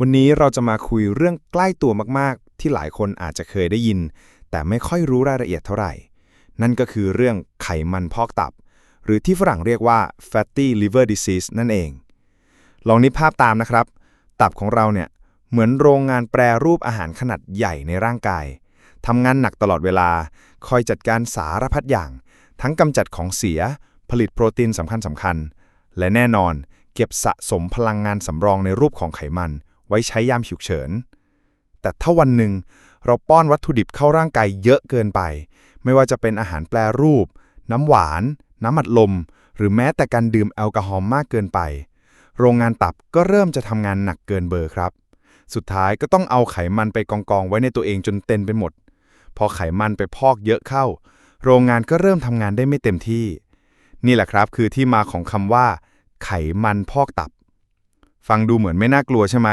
วันนี้เราจะมาคุยเรื่องใกล้ตัวมากๆ ที่หลายคนอาจจะเคยได้ยิน แต่ไม่ค่อยรู้รายละเอียดเท่าไหร่ นั่นก็คือเรื่องไขมันพอกตับ หรือที่ฝรั่งเรียกว่า fatty liver disease นั่นเอง ลองนึกภาพตามนะครับ ตับของเราเนี่ยเหมือนโรงงานแปรรูปอาหารขนาดใหญ่ในร่างกายทำงานหนักตลอดเวลา คอยจัดการสารพัดอย่าง ทั้งกำจัดของเสีย ผลิตโปรตีนสำคัญสำคัญๆและแน่นอน เก็บสะสมพลังงานสำรองในรูปของไขมัน ว้ใช้ยามฉุกเฉิน แต่ถ้าวันหนึ่งเราป้อนวัตถุดิบเข้าร่างกายเยอะเกินไป ไม่ว่าจะเป็นอาหารแปรรูป น้ำหวาน น้ำอัดลม หรือแม้แต่การดื่มแอลกอฮอล์มากเกินไป โรงงานตับก็เริ่มจะทำงานหนักเกินเบอร์ครับ สุดท้ายก็ต้องเอาไขมันไปกองกองไว้ในตัวเองจนเต็มไปหมด พอไขมันไปพอกเยอะเข้า โรงงานก็เริ่มทำงานได้ไม่เต็มที่ นี่แหละครับคือที่มาของคำว่า ไขมันพอกตับ ฟังดูเหมือนไม่น่ากลัวใช่ไหม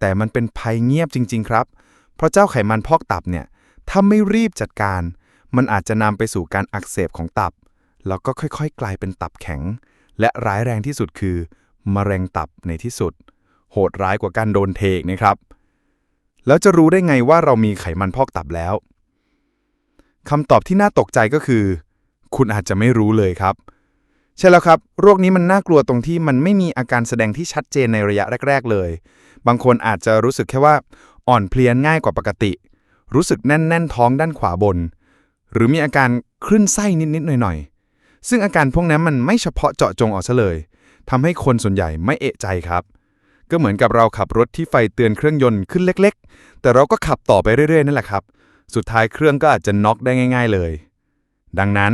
แต่มันเป็นภัยเงียบจริง ๆ ครับ เพราะเจ้าไขมันพอกตับเนี่ย ถ้าไม่รีบจัดการ มันอาจจะนำไปสู่การอักเสบของตับ แล้วก็ค่อยๆ กลายเป็นตับแข็ง และร้ายแรงที่สุดคือมะเร็งตับในที่สุด โหดร้ายกว่าการโดนเทกนะครับ แล้วจะรู้ได้ไงว่าเรามีไขมันพอกตับแล้วคำตอบที่น่าตกใจก็คือ คุณอาจจะไม่รู้เลยครับ ใช่แล้วครับ โรคนี้มันน่ากลัวตรงที่มันไม่มีอาการแสดงที่ชัดเจนในระยะแรก ๆ เลย บางคนอาจจะรู้สึกแค่ว่าอ่อนเพลียง่ายกว่าปกติ รู้สึกแน่น ๆ ท้องด้านขวาบน หรือมีอาการคลื่นไส้นิด ๆ หน่อย ๆ ซึ่งอาการพวกนั้นมันไม่เฉพาะเจาะจงออกซะเลยทำให้คนส่วนใหญ่ไม่เอะใจครับ ก็เหมือนกับเราขับรถที่ไฟเตือนเครื่องยนต์ขึ้นเล็ก ๆ แต่เราก็ขับต่อไปเรื่อย ๆ นั่นแหละครับ สุดท้ายเครื่องก็อาจจะน็อกได้ง่าย ๆ เลย ดังนั้น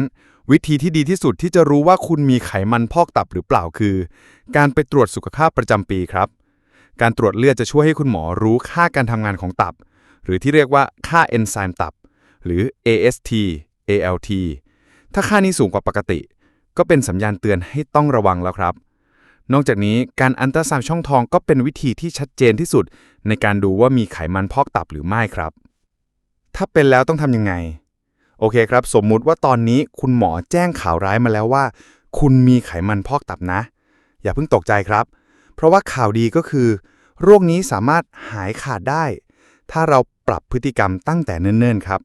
วิธีที่ดีที่สุดที่จะรู้ว่าคุณมีไขมันพอกตับหรือเปล่าคือ การไปตรวจสุขภาพประจำปีครับ การตรวจเลือดจะช่วยให้คุณหมอรู้ค่าการทำงานของตับ หรือที่เรียกว่าค่าเอนไซม์ตับ หรือ AST ALT ถ้าค่านี้สูงกว่าปกติ ก็เป็นสัญญาณเตือนให้ต้องระวังแล้วครับ นอกจากนี้การอันตราซาวด์ช่องทองก็เป็นวิธีที่ชัดเจนที่สุด ในการดูว่ามีไขมันพอกตับหรือไม่ครับ ถ้าเป็นแล้วต้องทำยังไง โอเคครับ สมมุติว่าตอนนี้คุณหมอแจ้งข่าวร้ายมาแล้วว่า คุณมีไขมันพอกตับนะ อย่าเพิ่งตกใจครับ เพราะว่าข่าวดีก็คือ โรคนี้สามารถหายขาดได้ ถ้าเราปรับพฤติกรรมตั้งแต่เนิ่นๆครับ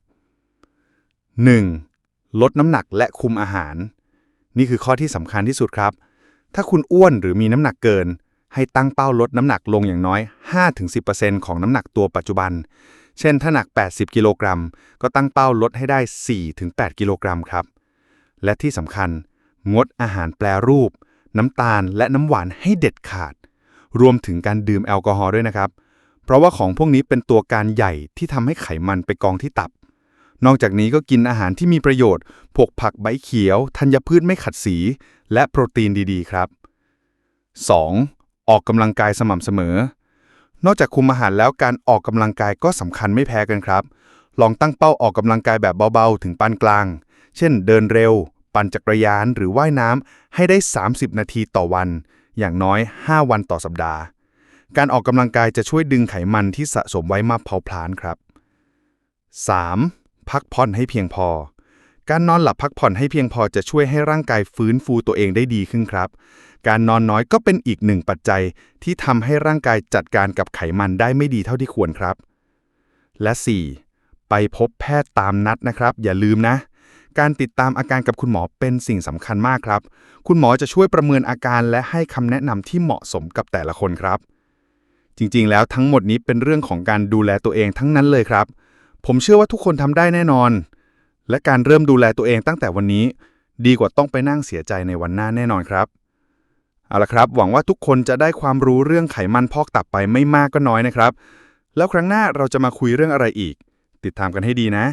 1. ลดน้ำหนักและคุมอาหาร นี่คือข้อที่สำคัญที่สุดครับ ถ้าคุณอ้วนหรือมีน้ำหนักเกิน ให้ตั้งเป้าลดน้ำหนักลงอย่างน้อย 5-10%ของน้ำหนักตัวปัจจุบัน เช่นถ้าหนัก 80 กิโลกรัม ก็ตั้งเป้าลดให้ได้ 4-8 กิโลกรัมครับ และที่สำคัญ งดอาหารแปรรูป น้ำตาลและน้ำหวานให้เด็ดขาด รวมถึงการดื่มแอลกอฮอล์ด้วยนะครับ เพราะว่าของพวกนี้เป็นตัวการใหญ่ที่ทำให้ไขมันไปกองที่ตับ นอกจากนี้ก็กินอาหารที่มีประโยชน์ พวกผักใบเขียว ธัญพืชไม่ขัดสี และโปรตีนดีๆ ครับ 2. ออกกำลังกายสม่ำเสมอ นอกจากคุมอาหารแล้วการออกกำลังกายก็สำคัญไม่แพ้กันครับ ลองตั้งเป้าออกกำลังกายแบบเบาๆ ถึงปานกลาง เช่น เดินเร็ว ปั่นจักรยานหรือว่ายน้ำให้ได้ 30 นาทีต่อวัน อย่างน้อย 5 วันต่อสัปดาห์ การออกกำลังกายจะช่วยดึงไขมันที่สะสมไว้มาเผาผลาญครับ 3. พักผ่อนให้เพียงพอ การนอนหลับพักผ่อนให้เพียงพอจะช่วยให้ร่างกายฟื้นฟูตัวเองได้ดีขึ้นครับ การนอนน้อยก็เป็นอีกหนึ่งปัจจัยที่ทำให้ร่างกายจัดการกับไขมันได้ไม่ดีเท่าที่ควรครับ และ 4. ไปพบแพทย์ตามนัดนะครับ อย่าลืมนะ การติดตามอาการกับคุณหมอเป็นสิ่งสำคัญมากครับ คุณหมอจะช่วยประเมินอาการและให้คำแนะนำที่เหมาะสมกับแต่ละคนครับ จริงๆ แล้วทั้งหมดนี้เป็นเรื่องของการดูแลตัวเองทั้งนั้นเลยครับ ผมเชื่อว่าทุกคนทำได้แน่นอน และการเริ่มดูแลตัวเองตั้งแต่วันนี้ ดีกว่าต้องไปนั่งเสียใจในวันหน้าแน่นอนครับ เอาละครับ หวังว่าทุกคนจะได้ความรู้เรื่องไขมันพอกตับไปไม่มากก็น้อยนะครับ แล้วครั้งหน้าเราจะมาคุยเรื่องอะไรอีก ติดตามกันให้ดีนะ